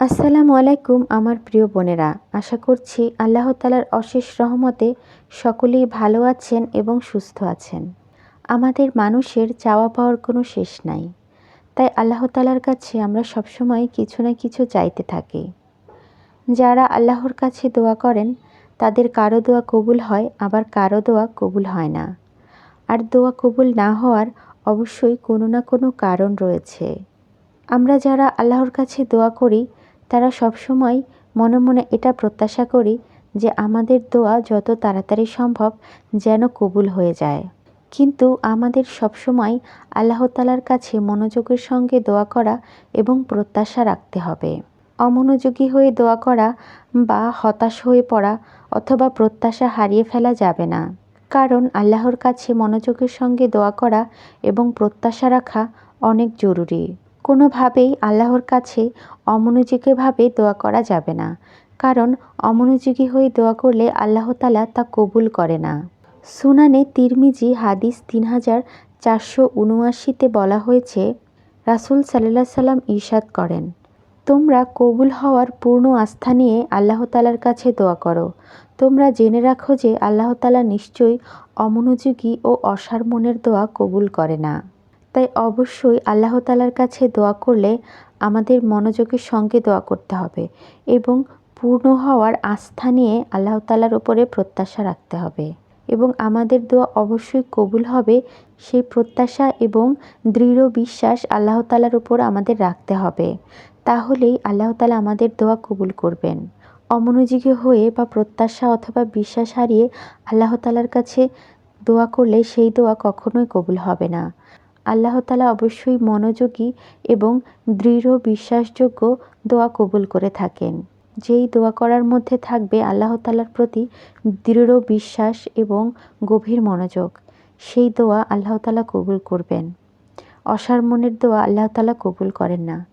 আসসালামু আলাইকুম, আমার প্রিয় বোনেরা। আশা করছি আল্লাহ তালার অশেষ রহমতে সকলেই ভালো আছেন এবং সুস্থ আছেন। আমাদের মানুষের চাওয়া পাওয়ার কোনো শেষ নাই। তাই আল্লাহ তালার কাছে আমরা সবসময় কিছু না কিছু চাইতে থাকি। যারা আল্লাহর কাছে দোয়া করেন, তাদের কারও দোয়া কবুল হয়, আবার কারও দোয়া কবুল হয় না। আর দোয়া কবুল না হওয়ার অবশ্যই কোনো না কোনো কারণ রয়েছে। আমরা যারা আল্লাহর কাছে দোয়া করি তারা সবসময় মনে মনে এটা প্রত্যাশা করি যে আমাদের দোয়া যত তাড়াতাড়ি সম্ভব যেন কবুল হয়ে যায়। কিন্তু আমাদের সবসময় আল্লাহ তালার কাছে মনোযোগের সঙ্গে দোয়া করা এবং প্রত্যাশা রাখতে হবে। অমনোযোগী হয়ে দোয়া করা বা হতাশ হয়ে পড়া অথবা প্রত্যাশা হারিয়ে ফেলা যাবে না। কারণ আল্লাহর কাছে মনোযোগের সঙ্গে দোয়া করা এবং প্রত্যাশা রাখা অনেক জরুরি। কোনোভাবেই আল্লাহর কাছে অমনোযোগীভাবে দোয়া করা যাবে না। কারণ অমনোযোগী হয়ে দোয়া করলে আল্লাহ তালা তা কবুল করে না। সুনানে তিরমিজি হাদিস তিন হাজার চারশো উনআশিতে বলা হয়েছে, রাসুল সাল্লাহ সাল্লাম ঈর্ষাদ করেন, তোমরা কবুল হওয়ার পূর্ণ আস্থা নিয়ে আল্লাহ তালার কাছে দোয়া করো। তোমরা জেনে রাখো যে আল্লাহ তালা নিশ্চয়ই অমনোযোগী ও অসার মনের দোয়া কবুল করে না। তাই অবশ্যই আল্লাহ তালার কাছে দোয়া করলে আমাদের মনোযোগের সঙ্গে দোয়া করতে হবে এবং পূর্ণ হওয়ার আস্থা নিয়ে আল্লাহ তালার উপরে প্রত্যাশা রাখতে হবে। এবং আমাদের দোয়া অবশ্যই কবুল হবে, সেই প্রত্যাশা এবং দৃঢ় বিশ্বাস আল্লাহ তালার উপর আমাদের রাখতে হবে। তাহলেই আল্লাহ তালা আমাদের দোয়া কবুল করবেন। অমনোযোগী হয়ে বা প্রত্যাশা অথবা বিশ্বাস হারিয়ে আল্লাহ তালার কাছে দোয়া করলে সেই দোয়া কখনোই কবুল হবে না। আল্লাহ তালা অবশ্যই মনোযোগী এবং দৃঢ় বিশ্বাসযোগ্য দোয়া কবুল করে থাকেন। যেই দোয়া করার মধ্যে থাকবে আল্লাহ তালার প্রতি দৃঢ় বিশ্বাস এবং গভীর মনোযোগ। সেই দোয়া আল্লাহ তালা কবুল করবেন। অসার মনের দোয়া আল্লাহ তালা কবুল করেন না।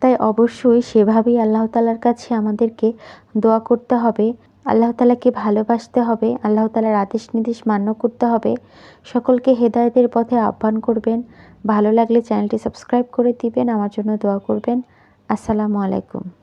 তাই অবশ্যই সেভাবেই আল্লাহ তালার কাছে আমাদেরকে দোয়া করতে হবে। আল্লাহ তালাকে ভালোবাসতে হবে, আল্লাহ তালার আদেশ নির্দেশ মান্য করতে হবে। সকলকে হেদায়তের পথে আহ্বান করবেন। ভালো লাগলে চ্যানেলটি সাবস্ক্রাইব করে দিবেন। আমার জন্য দোয়া করবেন। আসসালামু আলাইকুম।